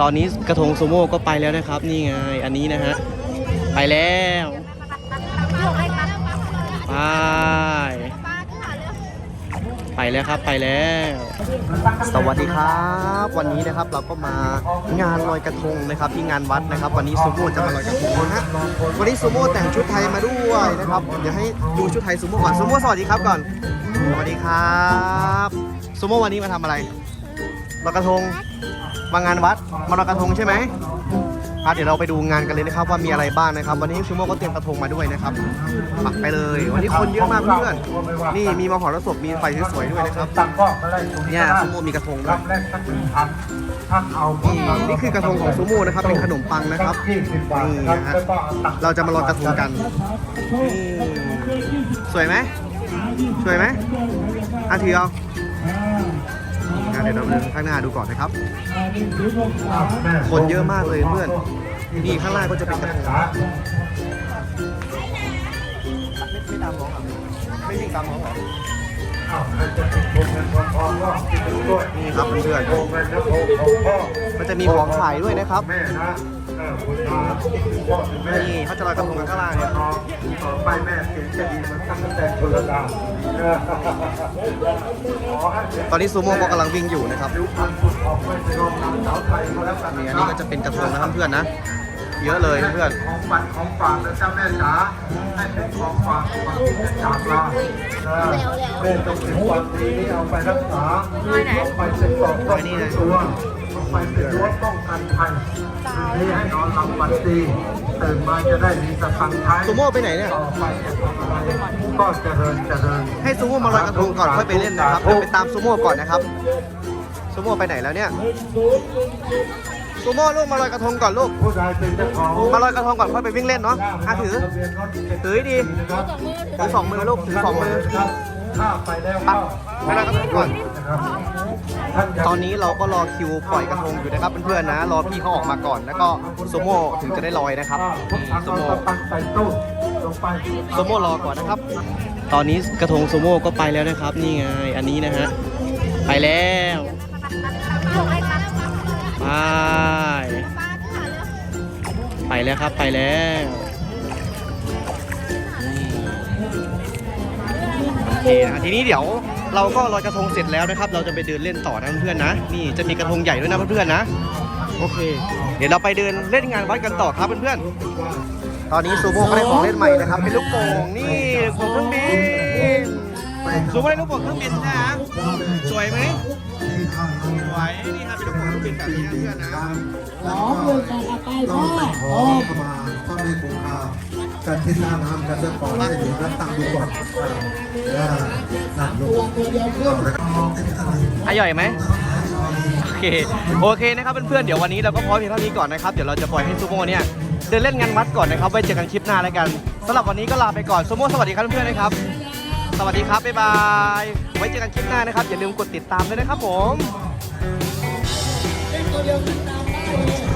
ตอนนี้กระทงซูโม่ก็ไปแล้วนะครับ นี่ไงอันนี้นะฮะไปแล้วไปไปแล้วครับไปแล้ว สวัสดีครับ วันนี้นะครับเราก็มางานลอยกระทงนะครับ ที่งานวัดนะครับ วันนี้ซูโม่จะมาลอยกระทงนะฮะวันนี้ซูโม่แต่งชุดไทยมาด้วยนะครับเดี๋ยวให้ดูชุดไทยซูโม่ก่อนซูโม่สวัสดีครับก่อนสวัสดีครับซูโม่วันนี้มาทำอะไรลอยกระทง มางานวัดมาลอยกระทงใช่ไหมครับเดี๋ยวเราไปดูงานกันเลยนะครับว่ามีอะไรบ้างนะครับ วันนี้ซูโม่ก็เตรียมกระทงมาด้วยนะครับปักไปเลย วันนี้คนเยอะมากเพื่อนนี่มีมาหอรสพมีไฟสวยๆด้วยนะครับตั้งก็ก็ได้ตรงเนี่ยซูโม่มีกระทงด้วรัยบแรกสักหนึ่งพันท่านเอานี่นี่คือกระทงของซูโม่นะครับเป็นขนมปังนะครับยี่สิบบาทนี่ครับนะฮะแล้วก็อตังค์เราจะมาลอยกระทงกันนี่สวยไหมสวยไหมอะถือเอาะเดี๋ยวเราเดินข้างหน้าดูก่อนนะครับ คนเยอะมากเลยเพื่อน นี่ข้างล่างก็จะเป็นกระทงไม่ตามน้องอะไม่วิ่งตามน้องเหรออ้าวใครจะเป็นคนเงินคนทองก็กินไปด้วยนี่ครับเพื่อนๆมันจะมีของขายด้วยนะครับ นะเออคุณตาพ่อคุณแม่นี่เขาจะลอยกระทงกันข้างล่างเนี่ยน้องต่อไปแม่เสียงจะดีมันตั้งแต่คนละดาวเออขอให้เสียงตอนนี้ซูโม่ก็กำลังวิ่งอยู่นะครับผิวพรรณคุณออกไปเป็นรองนางสาวไทยก็แล้วกันนี่อันนี้ก็จะเป็นกระทงนะครับเพื่อนๆนะ เยอะเลยเพื่อนของฝันของฝากนะเจ้าแม่จ๋าให้เป็นของฝากของที่จากลาเออแม่ต้องถึงวันนี้เอาไปรักษาเอาไปเป็นกล่องป้องกันตัวเอาไปเป็นรั้วป้องกันภัยนี่ให้นอนหลับฝันดีตื่นมาจะได้มีสตังค์ใช้ซูโม่ไปไหนเนี่ยต่อไปจะทำอะไรก็เจริญเจริญให้ซูโม่มาลอยกระทงก่อนค่อยไปเล่นนะครับไปตามซูโม่ก่อนนะครับซูโม่ไปไหนแล้วเนี่ย ซูโม่ลูกมาลอยกระทงก่อนลูก ผู้ใดเป็นเจ้าของมาลอยกระทงก่อนค่อยไปวิ่งเล่นเนาะอะถือ ถือให้ดีถือสองมือลูกถือสองมือถ้าไปแล้วไปไปลอยกระทงก่อนนะครับท่านอย่าตอนนี้เราก็รอคิวปล่อยกระทงอยู่นะครับเพื่อนๆนะ รอพี่เขาออกมาก่อนแล้วก็ซูโม่ถึงจะได้ลอยนะครับทุกครั้งซูเราโม่จะตั้งใส่ตู้ลงไปซูโม่รอก่อนนะครับ ตอนนี้กระทงซูโม่ก็ไปแล้วนะครับ นี่ไงอันนี้นะฮะไปแล้วไปไป แล้วครับไปแล้วโอเคนะทีนี้เดี๋ยวเราก็ลอยกระทงเสร็จแล้วนะครับ เราจะไปเดินเล่นต่อนะเพื่อนๆนะ นี่จะมีกระทงใหญ่ด้วยนะเพื่อนๆนะ โอเค เดี๋ยวเราไปเดินเล่นงานวัดกันต่อครับเพื่อนๆ ตอนนี้ซูโม่ก็ได้ของเล่นใหม่นะครับ เป็นลูกโป่งนี่ลูกโป่งเครื่องบินซูโม่ได้ลูกโป่งเครื่องบินนะสวยไหม วยนี่ครับเป็นลูกโป่งเครื่องบินแบบนี้นะเพื่อนนะขอเพื่อนกันอาไปพ่อขอเข้ามาก็ไม่คงคาการที่หน้าน้ำกันจะก่อนให้ดูแล้วตั้งดูก่อนว่านั่นลูตัวกตัวเดียวขึ้นอร่อยไหมโอเคโอเคนะครับเพื่อนๆเดี๋ยววันนี้เราก็พร้อมเพียงเท่านี้ก่อนนะครับเดี๋ยวเราจะปล่อยให้ซูโม่เนี่ยเดินเล่นงานวัดก่อนนะครับไว้เจอกันคลิปหน้าแล้วกันสำหรับวันนี้ก็ลาไปก่อนซูโม่สวัสดีครับเพื่อนๆนะครับ สวัสดีครับบ๊ายบายไว้เจอกันคลิปหน้านะครับอย่าลืมกดติดตามด้วยนะครับผม Yang pertama